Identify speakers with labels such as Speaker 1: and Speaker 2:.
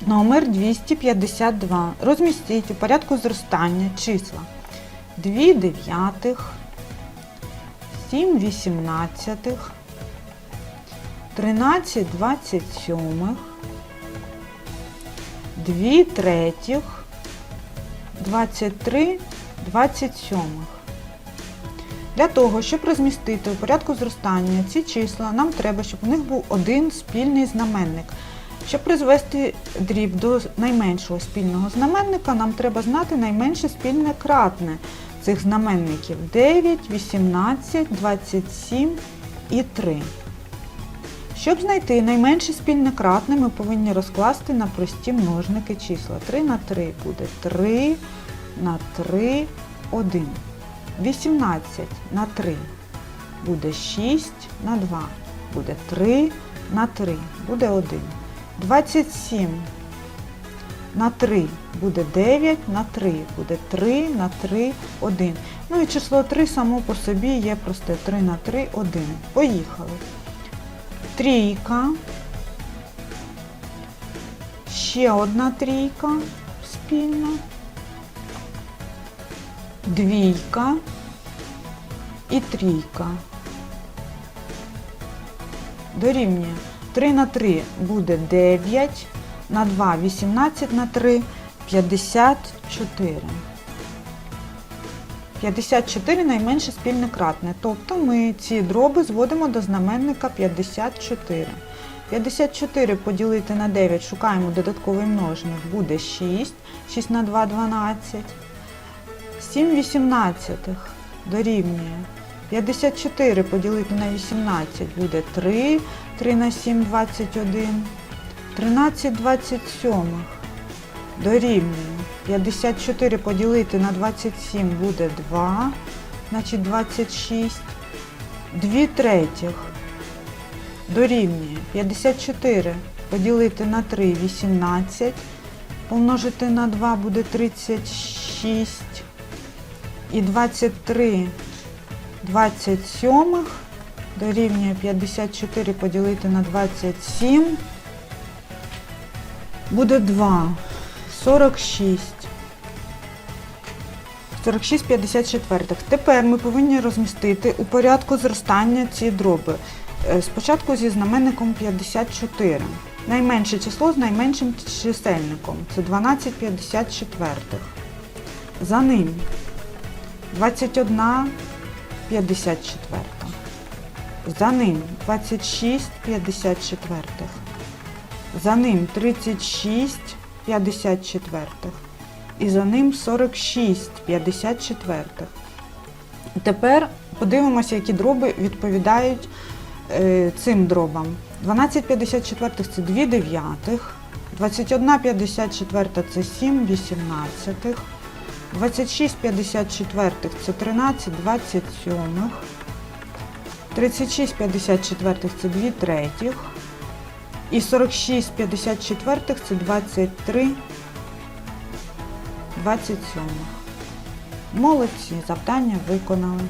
Speaker 1: Номер 252. Розмістіть у порядку зростання числа 2 дев'ятих, 7 вісімнадцятих, 13 двадцять сьомих, 2 третіх, 23 двадцять сьомих. Для того, щоб розмістити у порядку зростання ці числа, нам треба, щоб у них був один спільний знаменник. Щоб призвести дріб до найменшого спільного знаменника, нам треба знати найменше спільне кратне цих знаменників 9, 18, 27 і 3. Щоб знайти найменше спільне кратне, ми повинні розкласти на прості множники числа. 3 на 3 буде 3 на 3, 1. 18 на 3 буде 6 на 2, буде 3 на 3, буде 1. 27 на 3 буде 9 на 3, буде 3 на 3, 1. Ну і число 3 само по собі є просте 3 на 3, 1. Поїхали. Трійка. Ще одна трійка спільна. Двійка і трійка. Дорівнює 3 на 3 буде 9, на 2 18 на 3 54. 54 найменше спільне кратне. Тобто ми ці дроби зводимо до знаменника 54. 54 поділити на 9, шукаємо додатковий множник, буде 6. 6 на 2 12. 7 вісімнадцятих дорівнює 54 поділити на 18 буде 3, 3 на 7 21, 13 27 дорівнює. 54 поділити на 27 буде 2, значить 26, 2 третіх. Дорівнює. 54 поділити на 3 18, помножити на 2 буде 36 і 23 27 дорівнює 54 поділити на 27 буде 2. 46. 46 54. Тепер ми повинні розмістити у порядку зростання ці дроби. Е, Спочатку зі знаменником 54. Найменше число з найменшим чисельником. Це 12 54. За ним 21 54. За ним 26 54. За ним 36 54. І за ним 46 54. Тепер подивимося, які дроби відповідають е, цим дробам. 12 54 це 2 дев'ятих, 21 54 це 7 вісімнадцятих, 26 54 це 13 27, 36 54 це 2 третіх і 46 54 це 23 27. Молодці, завдання виконали.